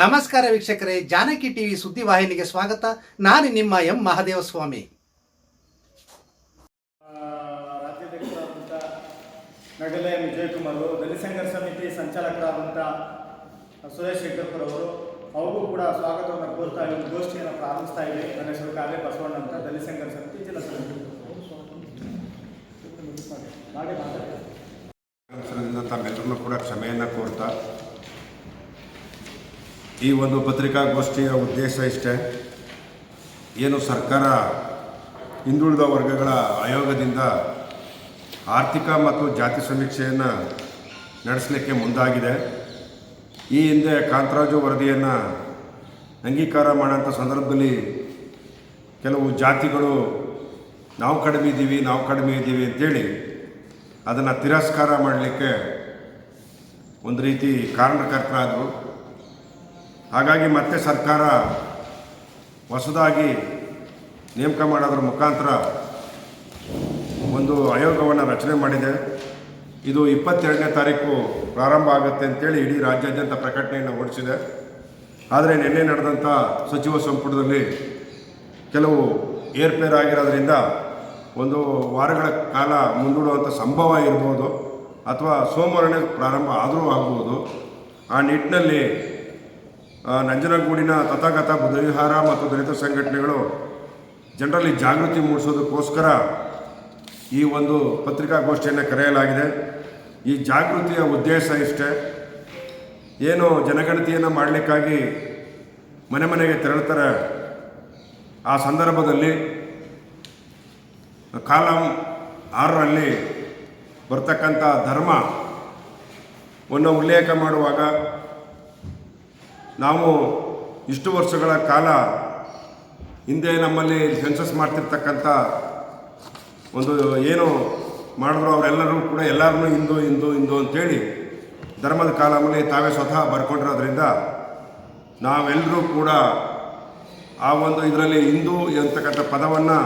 ನಮಸ್ಕಾರ ವೀಕ್ಷಕರೇ ಜಾನಕಿ ಟಿವಿ ಸುದ್ದಿವಾಹಿನಿಗೆ ಸ್ವಾಗತ. ನಾನು ನಿಮ್ಮ ಎಂ ಮಹಾದೇವ ಸ್ವಾಮಿ ರಾಜ್ಯಾಧ್ಯಕ್ಷರಾದಂಥ ನಗಲೆ ವಿಜಯಕುಮಾರ್ ಅವರು ದಲಿತ ಸಂಘರ್ಷ ಸಮಿತಿ ಸಂಚಾಲಕರಾದಂಥ ಸುರೇಶ್ ಶೇಖರ್ ಅವರು ಅವರಿಗೂ ಕೂಡ ಸ್ವಾಗತವನ್ನು ಕೋರ್ತಾ ಈ ಗೋಷ್ಠಿಯನ್ನು ಪ್ರಾರಂಭಿಸ್ತಾ ಇದೆ ನನ್ನ ಹೆಸರು ಕಾಲೇ ಬಸವಣ್ಣ ಅಂತ ದಲಿತ ಸಂಘರ್ಷ ಸಮಿತಿ. ಜಿಲ್ಲಾ ಸಮಿತಿ ತಮ್ಮೆಲ್ಲರನ್ನೂ ಕೂಡ ಕ್ಷಮೆಯನ್ನು ಕೋರ್ತಾ ಈ ಒಂದು ಪತ್ರಿಕಾಗೋಷ್ಠಿಯ ಉದ್ದೇಶ ಇಷ್ಟೇ. ಏನು ಸರ್ಕಾರ ಹಿಂದುಳಿದ ವರ್ಗಗಳ ಆಯೋಗದಿಂದ ಆರ್ಥಿಕ ಮತ್ತು ಜಾತಿ ಸಮೀಕ್ಷೆಯನ್ನು ನಡೆಸಲಿಕ್ಕೆ ಮುಂದಾಗಿದೆ. ಈ ಹಿಂದೆ ಕಾಂತರಾಜು ವರದಿಯನ್ನು ಅಂಗೀಕಾರ ಮಾಡೋಂಥ ಸಂದರ್ಭದಲ್ಲಿ ಕೆಲವು ಜಾತಿಗಳು ನಾವು ಕಡಿಮೆ ಇದ್ದೀವಿ, ನಾವು ಕಡಿಮೆ ಇದ್ದೀವಿ ಅಂತೇಳಿ ಅದನ್ನು ತಿರಸ್ಕಾರ ಮಾಡಲಿಕ್ಕೆ ಒಂದು ರೀತಿ ಕಾರಣಕರ್ತರಾದರು. ಹಾಗಾಗಿ ಮತ್ತೆ ಸರ್ಕಾರ ಹೊಸದಾಗಿ ನೇಮಕ ಮಾಡೋದ್ರ ಮುಖಾಂತರ ಒಂದು ಆಯೋಗವನ್ನು ರಚನೆ ಮಾಡಿದೆ. ಇದು ಇಪ್ಪತ್ತೆರಡನೇ ತಾರೀಕು ಪ್ರಾರಂಭ ಆಗುತ್ತೆ ಅಂತೇಳಿ ಇಡೀ ರಾಜ್ಯಾದ್ಯಂತ ಪ್ರಕಟಣೆಯನ್ನು ಹೊರಡಿಸಿದೆ. ಆದರೆ ನಿನ್ನೆ ನಡೆದಂಥ ಸಚಿವ ಸಂಪುಟದಲ್ಲಿ ಕೆಲವು ಏರ್ಪೇರ್ ಆಗಿರೋದ್ರಿಂದ ಒಂದು ವಾರಗಳ ಕಾಲ ಮುಂದೂಡುವಂಥ ಸಂಭವ ಇರ್ಬೋದು ಅಥವಾ ಸೋಮವಾರನೇ ಪ್ರಾರಂಭ ಆದರೂ ಆಗ್ಬೋದು. ಆ ನಿಟ್ಟಿನಲ್ಲಿ ನಂಜನಗೂಡಿನ ತಥಾಗತ ಬುಧವಿಹಾರ ಮತ್ತು ದಲಿತ ಸಂಘಟನೆಗಳು ಜನರಲ್ಲಿ ಜಾಗೃತಿ ಮೂಡಿಸೋದಕ್ಕೋಸ್ಕರ ಈ ಒಂದು ಪತ್ರಿಕಾಗೋಷ್ಠಿಯನ್ನು ಕರೆಯಲಾಗಿದೆ. ಈ ಜಾಗೃತಿಯ ಉದ್ದೇಶ ಇಷ್ಟೇ. ಏನು ಜನಗಣತಿಯನ್ನು ಮಾಡಲಿಕ್ಕಾಗಿ ಮನೆ ಮನೆಗೆ ತೆರಳ್ತಾರೆ. ಆ ಸಂದರ್ಭದಲ್ಲಿ ಕಾಲಂ ಆರರಲ್ಲಿ ಬರ್ತಕ್ಕಂಥ ಧರ್ಮವನ್ನು ಉಲ್ಲೇಖ ಮಾಡುವಾಗ ನಾವು ಇಷ್ಟು ವರ್ಷಗಳ ಕಾಲ ಹಿಂದೆ ನಮ್ಮಲ್ಲಿ ಸೆನ್ಸಸ್ ಮಾಡ್ತಿರ್ತಕ್ಕಂಥ ಒಂದು ಏನು ಮಾಡಿದ್ರು ಅವರೆಲ್ಲರೂ ಕೂಡ ಎಲ್ಲರನ್ನೂ ಹಿಂದೂ ಹಿಂದೂ ಹಿಂದೂ ಅಂತೇಳಿ ಧರ್ಮದ ಕಾಲಮಲ್ಲಿ ತಾವೇ ಸ್ವತಃ ಬರ್ಕೊಂಡಿರೋದ್ರಿಂದ ನಾವೆಲ್ಲರೂ ಕೂಡ ಆ ಒಂದು ಇದರಲ್ಲಿ ಹಿಂದೂ ಅಂತಕ್ಕಂಥ ಪದವನ್ನು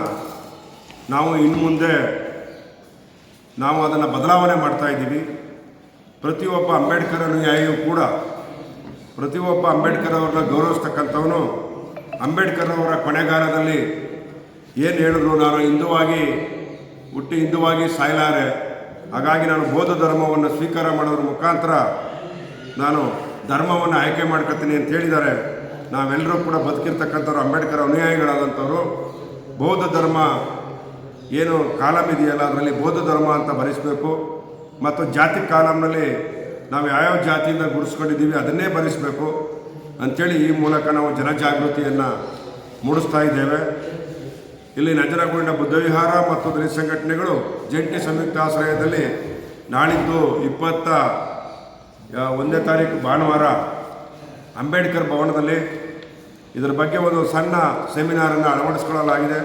ನಾವು ಇನ್ನು ಮುಂದೆ ನಾವು ಅದನ್ನು ಬದಲಾವಣೆ ಮಾಡ್ತಾ ಇದ್ದೀವಿ. ಪ್ರತಿಯೊಬ್ಬ ಅಂಬೇಡ್ಕರ್ ಅನುಯಾಯಿಯೂ ಕೂಡ ಪ್ರತಿಯೊಬ್ಬ ಅಂಬೇಡ್ಕರ್ ಅವ್ರನ್ನ ಗೌರವಿಸ್ತಕ್ಕಂಥವನು ಅಂಬೇಡ್ಕರ್ ಅವರ ಕೊನೆಗಾಲದಲ್ಲಿ ಏನು ಹೇಳಿದ್ರು ನಾನು ಹಿಂದುವಾಗಿ, ಹುಟ್ಟಿ ಹಿಂದುವಾಗಿ ಸಾಯಲಾರೆ. ಹಾಗಾಗಿ ನಾನು ಬೌದ್ಧ ಧರ್ಮವನ್ನು ಸ್ವೀಕಾರ ಮಾಡೋದ್ರ ಮುಖಾಂತರ ನಾನು ಧರ್ಮವನ್ನು ಆಯ್ಕೆ ಮಾಡ್ಕೊತೀನಿ ಅಂತ ಹೇಳಿದ್ದಾರೆ. ನಾವೆಲ್ಲರೂ ಕೂಡ ಬದುಕಿರ್ತಕ್ಕಂಥವ್ರು ಅಂಬೇಡ್ಕರ್ ಅನುಯಾಯಿಗಳಾದಂಥವ್ರು. ಬೌದ್ಧ ಧರ್ಮ ಏನು ಕಾಲಮ್ ಇದೆಯಲ್ಲ ಅದರಲ್ಲಿ ಬೌದ್ಧ ಧರ್ಮ ಅಂತ ಭರಿಸಬೇಕು ಮತ್ತು ಜಾತಿ ಕಾಲಮ್ನಲ್ಲಿ ನಾವು ಯಾವ್ಯಾವ ಜಾತಿಯಿಂದ ಗುಡಿಸ್ಕೊಂಡಿದ್ದೀವಿ ಅದನ್ನೇ ಭರಿಸಬೇಕು ಅಂಥೇಳಿ ಈ ಮೂಲಕ ನಾವು ಜನಜಾಗೃತಿಯನ್ನು ಮೂಡಿಸ್ತಾ ಇದ್ದೇವೆ. ಇಲ್ಲಿ ನಂಜನಗೂಡಿನ ಬುದ್ಧವಿಹಾರ ಮತ್ತು ದಲಿತ ಸಂಘಟನೆಗಳು ಜಂಟಿ ಸಂಯುಕ್ತ ಆಶ್ರಯದಲ್ಲಿ ನಾಳಿದ್ದು ಇಪ್ಪತ್ತ ಒಂದೇ ಒಂದನೇ ತಾರೀಕು ಭಾನುವಾರ ಅಂಬೇಡ್ಕರ್ ಭವನದಲ್ಲಿ ಇದರ ಬಗ್ಗೆ ಒಂದು ಸಣ್ಣ ಸೆಮಿನಾರನ್ನು ಅಳವಡಿಸ್ಕೊಳ್ಳಲಾಗಿದೆ.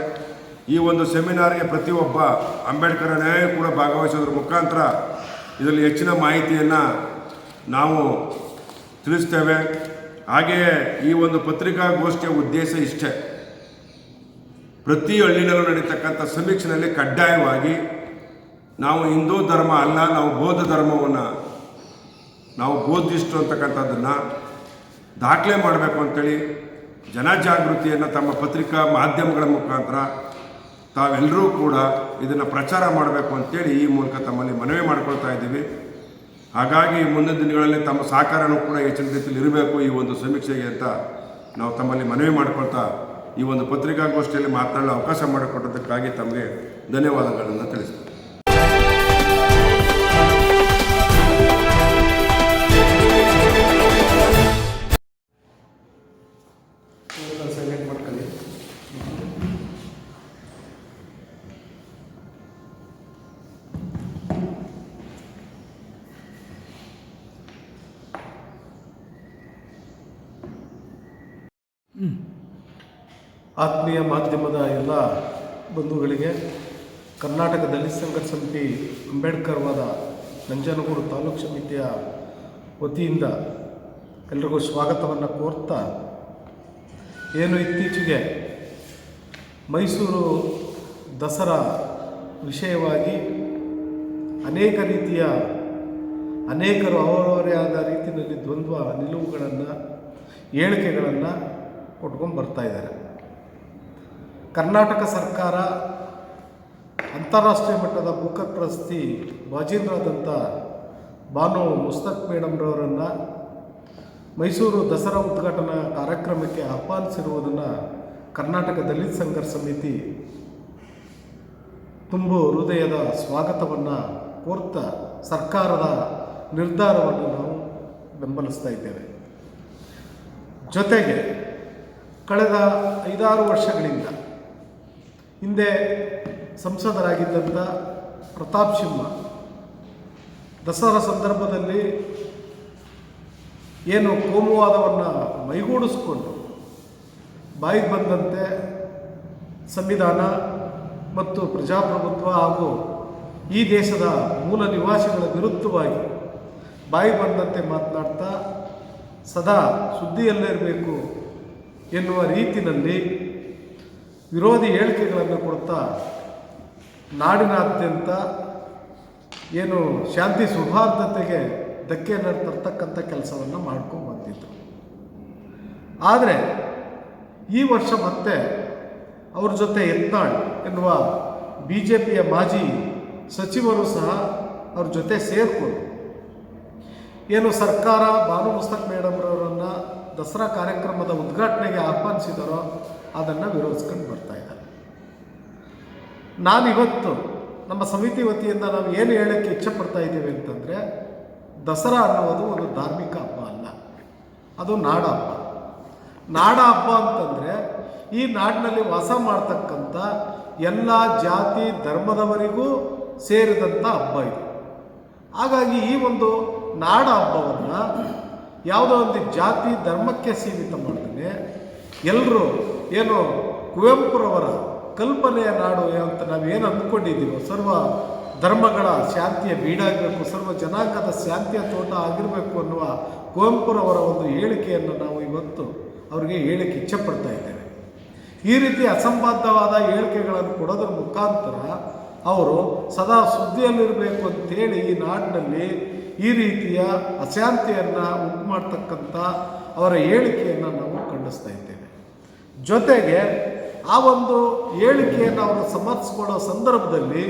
ಈ ಒಂದು ಸೆಮಿನಾರ್ಗೆ ಪ್ರತಿಯೊಬ್ಬ ಅಂಬೇಡ್ಕರ್ ನ್ಯಾಯ ಕೂಡ ಭಾಗವಹಿಸೋದ್ರ ಮುಖಾಂತರ ಇದರಲ್ಲಿ ಹೆಚ್ಚಿನ ಮಾಹಿತಿಯನ್ನು ನಾವು ತಿಳಿಸ್ತೇವೆ. ಹಾಗೆಯೇ ಈ ಒಂದು ಪತ್ರಿಕಾಗೋಷ್ಠಿಯ ಉದ್ದೇಶ ಇಷ್ಟೇ. ಪ್ರತಿ ಹಳ್ಳಿನಲ್ಲೂ ನಡೀತಕ್ಕಂಥ ಸಮೀಕ್ಷೆಯಲ್ಲಿ ಕಡ್ಡಾಯವಾಗಿ ನಾವು ಹಿಂದೂ ಧರ್ಮ ಅಲ್ಲ, ನಾವು ಬೌದ್ಧ ಧರ್ಮವನ್ನು ನಾವು ಬೋಧಿಸ್ಟು ಅಂತಕ್ಕಂಥದ್ದನ್ನು ದಾಖಲೆ ಮಾಡಬೇಕು ಅಂತೇಳಿ ಜನಜಾಗೃತಿಯನ್ನು ತಮ್ಮ ಪತ್ರಿಕಾ ಮಾಧ್ಯಮಗಳ ಮುಖಾಂತರ ತಾವೆಲ್ಲರೂ ಕೂಡ ಇದನ್ನು ಪ್ರಚಾರ ಮಾಡಬೇಕು ಅಂತೇಳಿ ಈ ಮೂಲಕ ತಮ್ಮಲ್ಲಿ ಮನವಿ ಮಾಡ್ಕೊಳ್ತಾ ಇದ್ದೀವಿ. ಹಾಗಾಗಿ ಮುಂದಿನ ದಿನಗಳಲ್ಲಿ ತಮ್ಮ ಸಹಕಾರನೂ ಕೂಡ ಹೆಚ್ಚಿನ ರೀತಿಯಲ್ಲಿ ಇರಬೇಕು ಈ ಒಂದು ಸಮೀಕ್ಷೆಗೆ ಅಂತ ನಾವು ತಮ್ಮಲ್ಲಿ ಮನವಿ ಮಾಡಿಕೊಳ್ತಾ ಈ ಒಂದು ಪತ್ರಿಕಾಗೋಷ್ಠಿಯಲ್ಲಿ ಮಾತನಾಡಲು ಅವಕಾಶ ಮಾಡಿಕೊಟ್ಟದಕ್ಕಾಗಿ ತಮಗೆ ಧನ್ಯವಾದಗಳನ್ನು ತಿಳಿಸ್ತೀನಿ ಆತ್ಮೀಯ ಮಾಧ್ಯಮದ ಎಲ್ಲ ಬಂಧುಗಳಿಗೆ ಕರ್ನಾಟಕ ದಲಿತ ಸಂಘ ಸಮಿತಿ ಅಂಬೇಡ್ಕರ್ ವಾದ ನಂಜನಗೂಡು ತಾಲೂಕು ಸಮಿತಿಯ ವತಿಯಿಂದ ಎಲ್ರಿಗೂ ಸ್ವಾಗತವನ್ನು ಕೋರ್ತಾ ಏನು ಇತ್ತೀಚೆಗೆ ಮೈಸೂರು ದಸರಾ ವಿಷಯವಾಗಿ ಅನೇಕ ರೀತಿಯ ಅನೇಕರು ಅವರವರೇ ಆದ ರೀತಿಯಲ್ಲಿ ದ್ವಂದ್ವ ನಿಲುವುಗಳನ್ನು ಹೇಳಿಕೆಗಳನ್ನು ಕೊಟ್ಕೊಂಡು ಬರ್ತಾ ಇದ್ದಾರೆ. ಕರ್ನಾಟಕ ಸರ್ಕಾರ ಅಂತಾರಾಷ್ಟ್ರೀಯ ಮಟ್ಟದ ಬೂಕರ್ ಪ್ರಶಸ್ತಿ ಬಾಜೀನರಾದಂಥ ಭಾನು ಮುಸ್ತಕ್ ಮೇಡಮ್ರವರನ್ನು ಮೈಸೂರು ದಸರಾ ಉದ್ಘಾಟನಾ ಕಾರ್ಯಕ್ರಮಕ್ಕೆ ಆಹ್ವಾನಿಸಿರುವುದನ್ನು ಕರ್ನಾಟಕ ದಲಿತ ಸಂಘರ್ಷ ಸಮಿತಿ ತುಂಬು ಹೃದಯದ ಸ್ವಾಗತವನ್ನು ಕೋರ್ತ ಸರ್ಕಾರದ ನಿರ್ಧಾರವನ್ನು ನಾವು ಬೆಂಬಲಿಸ್ತಾ ಇದ್ದೇವೆ. ಜೊತೆಗೆ ಕಳೆದ ಐದಾರು ವರ್ಷಗಳಿಂದ ಹಿಂದೆ ಸಂಸದರಾಗಿದ್ದಂಥ ಪ್ರತಾಪ್ ಸಿಂಹ ದಸರಾ ಸಂದರ್ಭದಲ್ಲಿ ಏನು ಕೋಮುವಾದವನ್ನು ಮೈಗೂಡಿಸ್ಕೊಂಡು ಬಾಯಿಗೆ ಬಂದಂತೆ ಸಂವಿಧಾನ ಮತ್ತು ಪ್ರಜಾಪ್ರಭುತ್ವ ಹಾಗೂ ಈ ದೇಶದ ಮೂಲ ನಿವಾಸಿಗಳ ವಿರುದ್ಧವಾಗಿ ಬಾಯಿ ಬಂದಂತೆ ಮಾತನಾಡ್ತಾ ಸದಾ ಸುದ್ದಿಯಲ್ಲಿರಬೇಕು ಎನ್ನುವ ರೀತಿಯಲ್ಲಿ ವಿರೋಧಿ ಹೇಳಿಕೆಗಳನ್ನು ಕೊಡ್ತಾ ನಾಡಿನಾದ್ಯಂತ ಏನು ಶಾಂತಿ ಸೌಹಾರ್ದತೆಗೆ ಧಕ್ಕೆಯನ್ನು ತರ್ತಕ್ಕಂಥ ಕೆಲಸವನ್ನು ಮಾಡ್ಕೊಂಡು ಬಂದಿದ್ದರು ಆದರೆ ಈ ವರ್ಷ ಮತ್ತೆ ಅವ್ರ ಜೊತೆ ಯತ್ನಾಳ್ ಎನ್ನುವ ಬಿ ಜೆ ಪಿಯ ಮಾಜಿ ಸಚಿವರು ಸಹ ಅವ್ರ ಜೊತೆ ಸೇರ್ಕೊಂಡು ಏನು ಸರ್ಕಾರ ಭಾನು ಮುಸ್ತಕ್ ಮೇಡಮ್ರವರನ್ನು ದಸರಾ ಕಾರ್ಯಕ್ರಮದ ಉದ್ಘಾಟನೆಗೆ ಆಹ್ವಾನಿಸಿದರೋ ಅದನ್ನು ವಿರೋಧಿಸ್ಕೊಂಡು ಬರ್ತಾ ಇದ್ದಾರೆ. ನಾನಿವತ್ತು ನಮ್ಮ ಸಮಿತಿ ವತಿಯಿಂದ ನಾವು ಏನು ಹೇಳೋಕ್ಕೆ ಇಚ್ಛಪಡ್ತಾ ಇದ್ದೀವಿ ಅಂತಂದರೆ, ದಸರಾ ಅನ್ನೋದು ಒಂದು ಧಾರ್ಮಿಕ ಹಬ್ಬ ಅಲ್ಲ. ಅದು ನಾಡ ಹಬ್ಬ. ನಾಡ ಹಬ್ಬ ಅಂತಂದರೆ, ಈ ನಾಡಿನಲ್ಲಿ ವಾಸ ಮಾಡ್ತಕ್ಕಂಥ ಎಲ್ಲ ಜಾತಿ ಧರ್ಮದವರಿಗೂ ಸೇರಿದಂಥ ಹಬ್ಬ ಇದು. ಹಾಗಾಗಿ ಈ ಒಂದು ನಾಡ ಹಬ್ಬವನ್ನು ಯಾವುದೋ ಒಂದು ಜಾತಿ ಧರ್ಮಕ್ಕೆ ಸೀಮಿತ ಮಾಡ್ತಾನೆ ಎಲ್ಲರೂ ಏನು ಕುವೆಂಪುರವರ ಕಲ್ಪನೆಯ ನಾಡು ಅಂತ ನಾವೇನು ಅಂದ್ಕೊಂಡಿದ್ದೀವೋ, ಸರ್ವ ಧರ್ಮಗಳ ಶಾಂತಿಯ ಬೀಡಾಗಬೇಕು, ಸರ್ವ ಜನಾಂಗದ ಶಾಂತಿಯ ತೋಟ ಆಗಿರಬೇಕು ಅನ್ನುವ ಕುವೆಂಪುರವರ ಒಂದು ಹೇಳಿಕೆಯನ್ನು ನಾವು ಇವತ್ತು ಅವರಿಗೆ ಹೇಳಿಕೆ ಇಚ್ಛೆಪಡ್ತಾ ಇದ್ದೇವೆ. ಈ ರೀತಿ ಅಸಂಬದ್ಧವಾದ ಹೇಳಿಕೆಗಳನ್ನು ಕೊಡೋದ್ರ ಮುಖಾಂತರ ಅವರು ಸದಾ ಸುದ್ದಿಯಲ್ಲಿರಬೇಕು ಅಂತೇಳಿ ಈ ನಾಡಿನಲ್ಲಿ ಈ ರೀತಿಯ ಅಶಾಂತಿಯನ್ನು ಉಂಟು ಮಾಡ್ತಕ್ಕಂಥ ಅವರ ಹೇಳಿಕೆಯನ್ನು ನಾವು ಖಂಡಿಸ್ತಾ ಇದ್ದೇವೆ. ಜೊತೆಗೆ ಆ ಒಂದು ಹೇಳಿಕೆಯನ್ನು ಅವರು ಸಮರ್ಥಿಸ್ಕೊಳ್ಳೋ ಸಂದರ್ಭದಲ್ಲಿ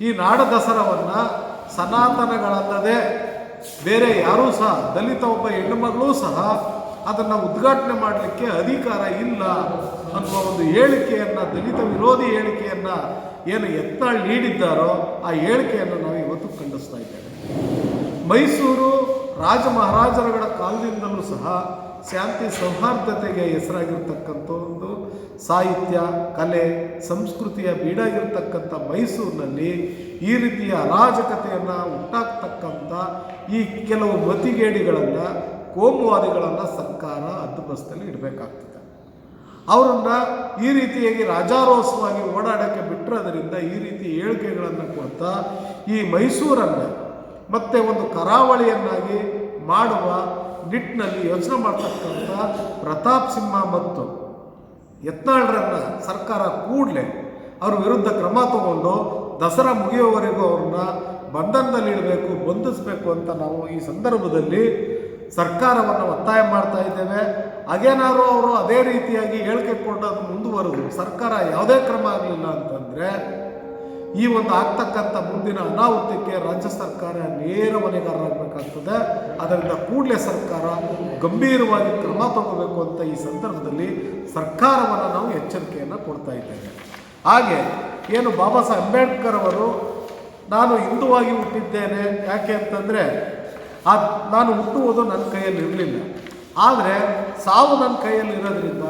ಈ ನಾಡ ದಸರಾವನ್ನು ಸನಾತನಗಳಲ್ಲದೆ ಬೇರೆ ಯಾರೂ ಸಹ, ದಲಿತ ಒಬ್ಬ ಹೆಣ್ಣುಮಗಳೂ ಸಹ ಅದನ್ನು ಉದ್ಘಾಟನೆ ಮಾಡಲಿಕ್ಕೆ ಅಧಿಕಾರ ಇಲ್ಲ ಅನ್ನುವ ಒಂದು ಹೇಳಿಕೆಯನ್ನು, ದಲಿತ ವಿರೋಧಿ ಹೇಳಿಕೆಯನ್ನು ಏನು ಎತ್ತಾಳ್ ನೀಡಿದ್ದಾರೋ ಆ ಹೇಳಿಕೆಯನ್ನು ನಾವು ಇವತ್ತು ಖಂಡಿಸ್ತಾ ಇದ್ದೇವೆ. ಮೈಸೂರು ರಾಜ ಮಹಾರಾಜರುಗಳ ಕಾಲದಿಂದಲೂ ಸಹ ಶಾಂತಿ ಸೌಹಾರ್ದತೆಗೆ ಹೆಸರಾಗಿರ್ತಕ್ಕಂಥ ಒಂದು ಸಾಹಿತ್ಯ, ಕಲೆ, ಸಂಸ್ಕೃತಿಯ ಬೀಡಾಗಿರ್ತಕ್ಕಂಥ ಮೈಸೂರಿನಲ್ಲಿ ಈ ರೀತಿಯ ಅರಾಜಕತೆಯನ್ನು ಉಂಟಾಗ್ತಕ್ಕಂಥ ಈ ಕೆಲವು ಮತಿಗೇಡಿಗಳನ್ನು, ಕೋಮುವಾದಿಗಳನ್ನು ಸರ್ಕಾರ ಹದ್ದುಬಸ್ತಲ್ಲಿ ಇಡಬೇಕಾಗ್ತದೆ. ಅವರನ್ನು ಈ ರೀತಿಯಾಗಿ ರಾಜಾರೋಸವಾಗಿ ಓಡಾಡೋಕ್ಕೆ ಬಿಟ್ಟಿರೋದ್ರಿಂದ ಈ ರೀತಿ ಹೇಳಿಕೆಗಳನ್ನು ಕೊಡ್ತಾ ಈ ಮೈಸೂರನ್ನು ಮತ್ತೆ ಒಂದು ಕರಾವಳಿಯನ್ನಾಗಿ ಮಾಡುವ ನಿಟ್ಟಿನಲ್ಲಿ ಯೋಚನೆ ಮಾಡ್ತಕ್ಕಂಥ ಪ್ರತಾಪ್ ಸಿಂಹ ಮತ್ತು ಯತ್ನಾಳ್ರನ್ನ ಸರ್ಕಾರ ಕೂಡಲೇ ಅವ್ರ ವಿರುದ್ಧ ಕ್ರಮ ತಗೊಂಡು ದಸರಾ ಮುಗಿಯುವವರೆಗೂ ಅವ್ರನ್ನ ಬಂಧನದಲ್ಲಿಡಬೇಕು ಬಂಧಿಸಬೇಕು ಅಂತ ನಾವು ಈ ಸಂದರ್ಭದಲ್ಲಿ ಸರ್ಕಾರವನ್ನು ಒತ್ತಾಯ ಮಾಡ್ತಾ ಇದ್ದೇವೆ. ಹಾಗೇನಾದ್ರು ಅವರು ಅದೇ ರೀತಿಯಾಗಿ ಹೇಳಿಕೆ ಕೊಡೋದು ಮುಂದುವರೆದು ಸರ್ಕಾರ ಯಾವುದೇ ಕ್ರಮ ಆಗಲಿಲ್ಲ ಅಂತಂದರೆ ಈ ಒಂದು ಆಗ್ತಕ್ಕಂಥ ಮುಂದಿನ ಅನಾಹುತಕ್ಕೆ ರಾಜ್ಯ ಸರ್ಕಾರ ನೇರ ಹೊಣೆಗಾರರಾಗಬೇಕಾಗ್ತದೆ. ಅದರಿಂದ ಕೂಡಲೇ ಸರ್ಕಾರ ಗಂಭೀರವಾಗಿ ಕ್ರಮ ತಗೋಬೇಕು ಅಂತ ಈ ಸಂದರ್ಭದಲ್ಲಿ ಸರ್ಕಾರವನ್ನು ನಾವು ಎಚ್ಚರಿಕೆಯನ್ನು ಕೊಡ್ತಾ ಇದ್ದೇವೆ. ಹಾಗೆ ಏನು ಬಾಬಾ ಸಾಹೇಬ್ ಅಂಬೇಡ್ಕರ್ ಅವರು, ನಾನು ಹಿಂದುವಾಗಿ ಹುಟ್ಟಿದ್ದೇನೆ, ಯಾಕೆ ಅಂತಂದರೆ ಆ ನಾನು ಹುಟ್ಟುವುದು ನನ್ನ ಕೈಯಲ್ಲಿ ಇರಲಿಲ್ಲ. ಆದರೆ ಸಾವು ನನ್ನ ಕೈಯಲ್ಲಿ ಇರೋದ್ರಿಂದ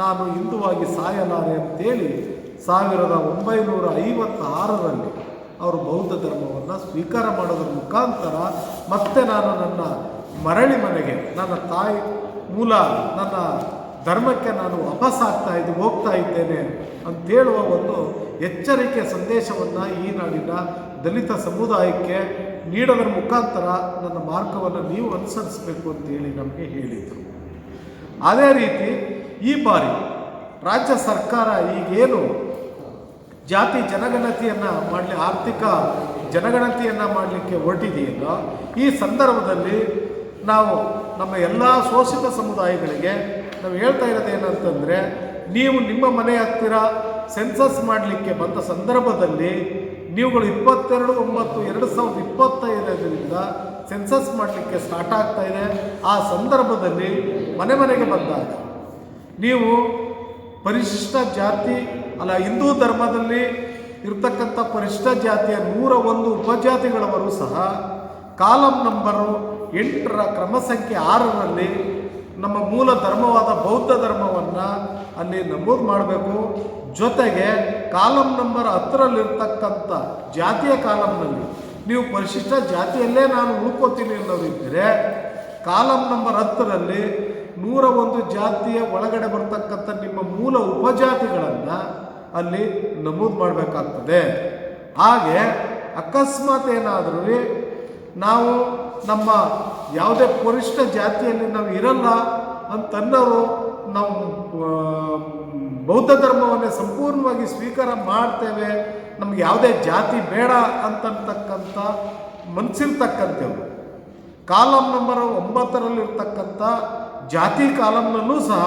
ನಾನು ಹಿಂದುವಾಗಿ ಸಾಯಲಾರೆ ಅಂತೇಳಿ ಸಾವಿರದ ಒಂಬೈನೂರ ಐವತ್ತಾರರಲ್ಲಿ ಅವರು ಬೌದ್ಧ ಧರ್ಮವನ್ನು ಸ್ವೀಕಾರ ಮಾಡೋದ್ರ ಮುಖಾಂತರ ಮತ್ತೆ ನಾನು ನನ್ನ ಮರಳಿ ಮನೆಗೆ, ನನ್ನ ತಾಯಿ ಮೂಲ ನನ್ನ ಧರ್ಮಕ್ಕೆ ನಾನು ವಾಪಸ್ ಆಗ್ತಾ ಇದ್ದು ಹೋಗ್ತಾ ಇದ್ದೇನೆ ಅಂತೇಳುವ ಒಂದು ಎಚ್ಚರಿಕೆ ಸಂದೇಶವನ್ನು ಈ ನಾಡಿನ ದಲಿತ ಸಮುದಾಯಕ್ಕೆ ನೀಡೋದ್ರ ಮುಖಾಂತರ ನನ್ನ ಮಾರ್ಗವನ್ನು ನೀವು ಅನುಸರಿಸಬೇಕು ಅಂತೇಳಿ ನಮಗೆ ಹೇಳಿದರು. ಅದೇ ರೀತಿ ಈ ಬಾರಿ ರಾಜ್ಯ ಸರ್ಕಾರ ಈಗೇನು ಜಾತಿ ಜನಗಣತಿಯನ್ನು ಮಾಡಲಿ, ಆರ್ಥಿಕ ಜನಗಣತಿಯನ್ನು ಮಾಡಲಿಕ್ಕೆ ಹೊರಟಿದೆಯಲ್ಲ ಈ ಸಂದರ್ಭದಲ್ಲಿ ನಾವು ನಮ್ಮ ಎಲ್ಲ ಶೋಷಿತ ಸಮುದಾಯಗಳಿಗೆ ನಾವು ಹೇಳ್ತಾ ಇರೋದು ಏನಂತಂದರೆ, ನೀವು ನಿಮ್ಮ ಮನೆ ಹತ್ತಿರ ಸೆನ್ಸಸ್ ಮಾಡಲಿಕ್ಕೆ ಬಂದ ಸಂದರ್ಭದಲ್ಲಿ ನೀವುಗಳು ಇಪ್ಪತ್ತೆರಡು, ಒಂಬತ್ತು, ಎರಡು ಸಾವಿರದ ಇಪ್ಪತ್ತೈದರಿಂದ ಸೆನ್ಸಸ್ ಮಾಡಲಿಕ್ಕೆ ಸ್ಟಾರ್ಟ್ ಆಗ್ತಾ ಇದೆ. ಆ ಸಂದರ್ಭದಲ್ಲಿ ಮನೆ ಮನೆಗೆ ಬಂದಾಗ ನೀವು ಪರಿಶಿಷ್ಟ ಜಾತಿ ಅಲ್ಲ, ಹಿಂದೂ ಧರ್ಮದಲ್ಲಿ ಇರ್ತಕ್ಕಂಥ ಪರಿಷ್ಠ ಜಾತಿಯ ನೂರ ಒಂದು ಉಪಜಾತಿಗಳವರು ಸಹ ಕಾಲಂ ನಂಬರು ಎಂಟರ ಕ್ರಮ ಸಂಖ್ಯೆ ಆರರಲ್ಲಿ ನಮ್ಮ ಮೂಲ ಧರ್ಮವಾದ ಬೌದ್ಧ ಧರ್ಮವನ್ನು ಅಲ್ಲಿ ನಮೂದು ಮಾಡಬೇಕು. ಜೊತೆಗೆ ಕಾಲಂ ನಂಬರ್ ಹತ್ತರಲ್ಲಿರ್ತಕ್ಕಂಥ ಜಾತಿಯ ಕಾಲಂನಲ್ಲಿ ನೀವು ಪರಿಶಿಷ್ಟ ಜಾತಿಯಲ್ಲೇ ನಾನು ಉಳ್ಕೋತೀನಿ ಅನ್ನೋದಿದ್ದರೆ ಕಾಲಂ ನಂಬರ್ ಹತ್ತರಲ್ಲಿ ನೂರ ಒಂದು ಜಾತಿಯ ಒಳಗಡೆ ಬರ್ತಕ್ಕಂಥ ನಿಮ್ಮ ಮೂಲ ಉಪಜಾತಿಗಳನ್ನು ಅಲ್ಲಿ ನಮೂದು ಮಾಡಬೇಕಾಗ್ತದೆ. ಹಾಗೆ ಅಕಸ್ಮಾತ್ ಏನಾದರೂ ನಾವು ನಮ್ಮ ಯಾವುದೇ ಪರಿಷ್ಠ ಜಾತಿಯಲ್ಲಿ ನಾವು ಇರಲ್ಲ ಅಂತನ್ನೋರು ನಾವು ಬೌದ್ಧ ಧರ್ಮವನ್ನೇ ಸಂಪೂರ್ಣವಾಗಿ ಸ್ವೀಕಾರ ಮಾಡ್ತೇವೆ, ನಮ್ಗೆ ಯಾವುದೇ ಜಾತಿ ಬೇಡ ಅಂತಕ್ಕಂಥ ಮನಸ್ಸಿರ್ತಕ್ಕಂಥವ್ರು ಕಾಲಂ ನಂಬರ್ ಒಂಬತ್ತರಲ್ಲಿರ್ತಕ್ಕಂಥ ಜಾತಿ ಕಾಲಂನಲ್ಲೂ ಸಹ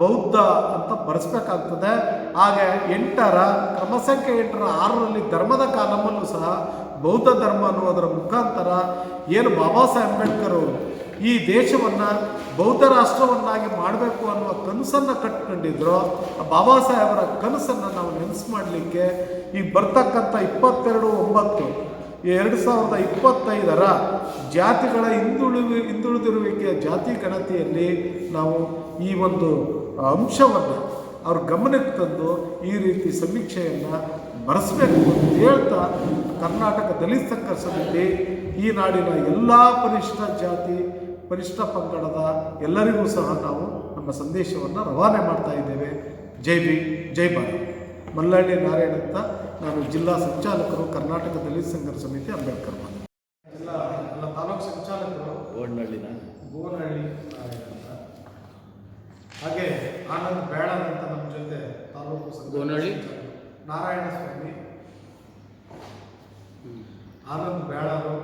ಬೌದ್ಧ ಅಂತ ಬರೆಸ್ಬೇಕಾಗ್ತದೆ. ಹಾಗೆ ಎಂಟರ ಕ್ರಮ ಸಂಖ್ಯೆ ಎಂಟರ, ಆರರಲ್ಲಿ ಧರ್ಮದ ಕಾಲಮಲ್ಲೂ ಸಹ ಬೌದ್ಧ ಧರ್ಮ ಅನ್ನುವುದರ ಮುಖಾಂತರ ಏನು ಬಾಬಾ ಸಾಹೇಬ್ ಅಂಬೇಡ್ಕರ್ ಅವರು ಈ ದೇಶವನ್ನು ಬೌದ್ಧ ರಾಷ್ಟ್ರವನ್ನಾಗಿ ಮಾಡಬೇಕು ಅನ್ನುವ ಕನಸನ್ನು ಕಟ್ಕೊಂಡಿದ್ರು. ಆ ಬಾಬಾ ಸಾಹೇಬರ ಕನಸನ್ನು ನಾವು ನೆನೆಸು ಮಾಡಲಿಕ್ಕೆ ಈಗ ಬರ್ತಕ್ಕಂಥ ಇಪ್ಪತ್ತೆರಡು ಒಂಬತ್ತು ಎರಡು ಸಾವಿರದ ಇಪ್ಪತ್ತೈದರ ಜಾತಿಗಳ ಹಿಂದುಳಿವು ಹಿಂದುಳಿದಿರುವಿಕೆಯ ಜಾತಿ ಗಣತಿಯಲ್ಲಿ ನಾವು ಈ ಒಂದು ಅಂಶವನ್ನು ಅವ್ರ ಗಮನಕ್ಕೆ ತಂದು ಈ ರೀತಿ ಸಮೀಕ್ಷೆಯನ್ನು ಬರೆಸಬೇಕು ಅಂತ ಹೇಳ್ತಾ ಕರ್ನಾಟಕ ದಲಿತ ಸಂಘರ್ಷ ಸಮಿತಿ ಈ ನಾಡಿನ ಎಲ್ಲ ಪರಿಷ್ಠ ಜಾತಿ, ಪರಿಷ್ಠ ಪಂಗಡದ ಎಲ್ಲರಿಗೂ ಸಹ ನಾವು ನಮ್ಮ ಸಂದೇಶವನ್ನು ರವಾನೆ ಮಾಡ್ತಾ ಇದ್ದೇವೆ. ಜೈ ಬಿ ಜೈ ಭಾರತ್. ಮಲ್ಲಳ್ಳಿ ನಾರಾಯಣ ಅಂತ ನಾನು ಜಿಲ್ಲಾ ಸಂಚಾಲಕರು ಕರ್ನಾಟಕ ದಲಿತ ಸಂಘರ್ಷ ಸಮಿತಿ ಅಂಬೇಡ್ಕರ್ ಭವನ. ಜಿಲ್ಲಾ ಎಲ್ಲ ತಾಲೂಕು ಸಂಚಾಲಕರು ನಾರಾಯಣ ಅಂತ ಹಾಗೆ ಆನಂದ್ ಬೇಡನ್ ಅಂತ ನಮ್ಮ ಜೊತೆ ತಾಲೂಕು ಸಂಘ ಗೋನಹಳ್ಳಿ? ನಾರಾಯಣ ಸ್ವಾಮಿ ಆನಂದ್ ಬೇಡರು